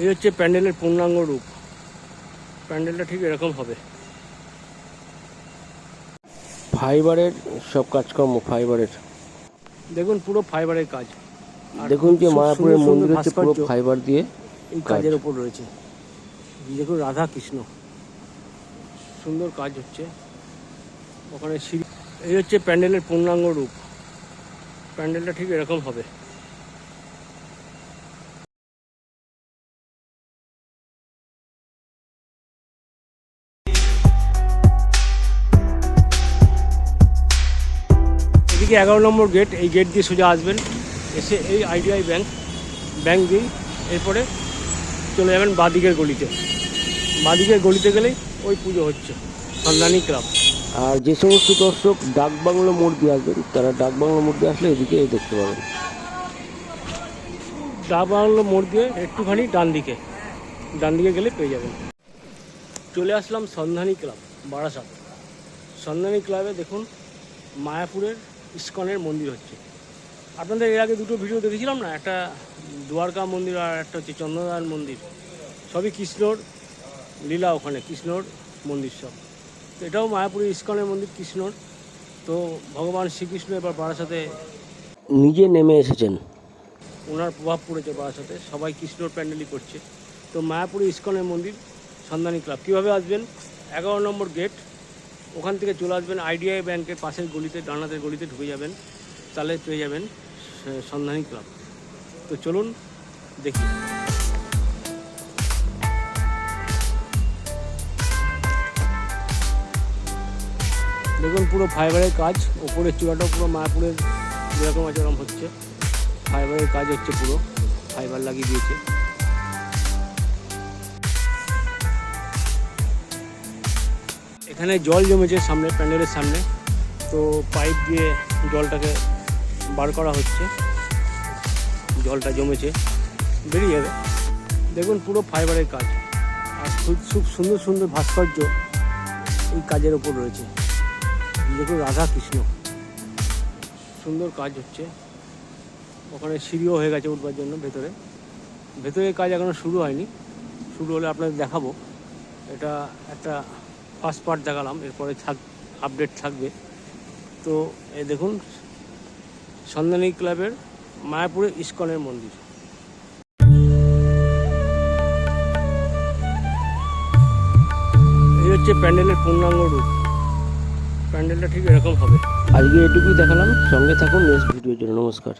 এই হচ্ছে প্যান্ডেলের পূর্ণাঙ্গ রূপ। প্যান্ডেলটা ঠিক এরকম হবে। ফাইবারের সব কাজকর্ম ফাইবারের। দেখুন পুরো ফাইবারের কাজ। দেখুন যে মায়াপুরের মন্দির হচ্ছে পুরো ফাইবার দিয়ে এই কাজের ওপর রয়েছে। দেখুন রাধা কৃষ্ণ সুন্দর কাজ হচ্ছে। ওখানে সিঁড়ি এই হচ্ছে প্যান্ডেলের পূর্ণাঙ্গ রূপ। প্যান্ডেলটা ঠিক এরকম হবে। এদিকে এগারো নম্বর গেট এই গেট দিয়ে সোজা আসবেন। এসে এই আইডিআই ব্যাংক ব্যাংক দিয়েই এরপরে চলে যাবেন বাদিকের গলিতে। বাদিকের গলিতে গেলেই ওই পুজো হচ্ছে সন্ধানী ক্লাব। আর যে সমস্ত দর্শক ডাকবাংলো মোড় দিয়ে আসবেন তারা ডাকবাংলো মোড় দিয়ে আসলে এদিকে এই দেখতে পাবেন। ডা বাংলো মোড় দিয়ে একটুখানি ডান দিকে ডান দিকে গেলে পেয়ে যাবেন। চলে আসলাম সন্ধানী ক্লাব বারাসাত। সন্ধানী ক্লাবে দেখুন মায়াপুরের ইস্কনের মন্দির হচ্ছে। আপনাদের এর আগে দুটো ভিডিও দেখেছিলাম না? একটা দ্বারকা মন্দির আর একটা হচ্ছে চন্দ্রনারায়ণ মন্দির। সবই কৃষ্ণর লীলা ওখানে, কৃষ্ণর মন্দির সব। তো এটাও মায়াপুরের ইস্কনের মন্দির, কৃষ্ণর। তো ভগবান শ্রীকৃষ্ণ এবার বারাসাতে নিজে নেমে এসেছেন। ওনার প্রভাব পড়েছে বারাসাতে। সবাই কৃষ্ণর প্যান্ডেলই করছে। তো মায়াপুরে ইস্কনের মন্দির, সন্ধানী ক্লাব। কীভাবে আসবেন? এগারো নম্বর গেট। ওখান থেকে চলে আসবেন আইডিআই ব্যাংকের পাশের গলিতে ডানাতের গলিতে ঢুকে যাবেন তাহলে পেয়ে যাবেন সন্ধানী ক্লাব। তো চলুন, দেখি। দেখুন, পুরো ফাইবারের কাজ, ওপরের চূড়াটাও পুরো মায়াপুরের যেরকম আছে হচ্ছে ফাইবারের কাজ হচ্ছে পুরো ফাইবার লাগিয়ে দিয়েছে। এখানে জল জমেছে সামনে, প্যান্ডেলের সামনে। তো পাইপ দিয়ে জলটাকে বার করা হচ্ছে। জলটা জমেছে। বেরিয়ে যাবে দেখুন পুরো ফাইবারের কাজ। আর খুব সুন্দর সুন্দর ভাস্কর্য এই কাজের ওপর রয়েছে। দেখুন রাধা কৃষ্ণ সুন্দর কাজ হচ্ছে। ওখানে সিঁড়িও হয়ে গেছে উঠবার জন্য ভেতরে। ভেতরে কাজ এখনও শুরু হয়নি। শুরু হলে আপনাদের দেখাবো। এটা একটা ফার্স্ট পার্ট দেখালাম, এরপরে থাক আপডেট থাকবে। তো এই দেখুন, সন্ধানী ক্লাবের মায়াপুরে ইস্কনের মন্দির। এই হচ্ছে প্যান্ডেলের পূর্ণাঙ্গ রূপ। প্যান্ডেলটা ঠিক এরকম হবে। আজকে এটুকুই দেখালাম। সঙ্গে থাকুন নেক্সট ভিডিওর জন্য। নমস্কার।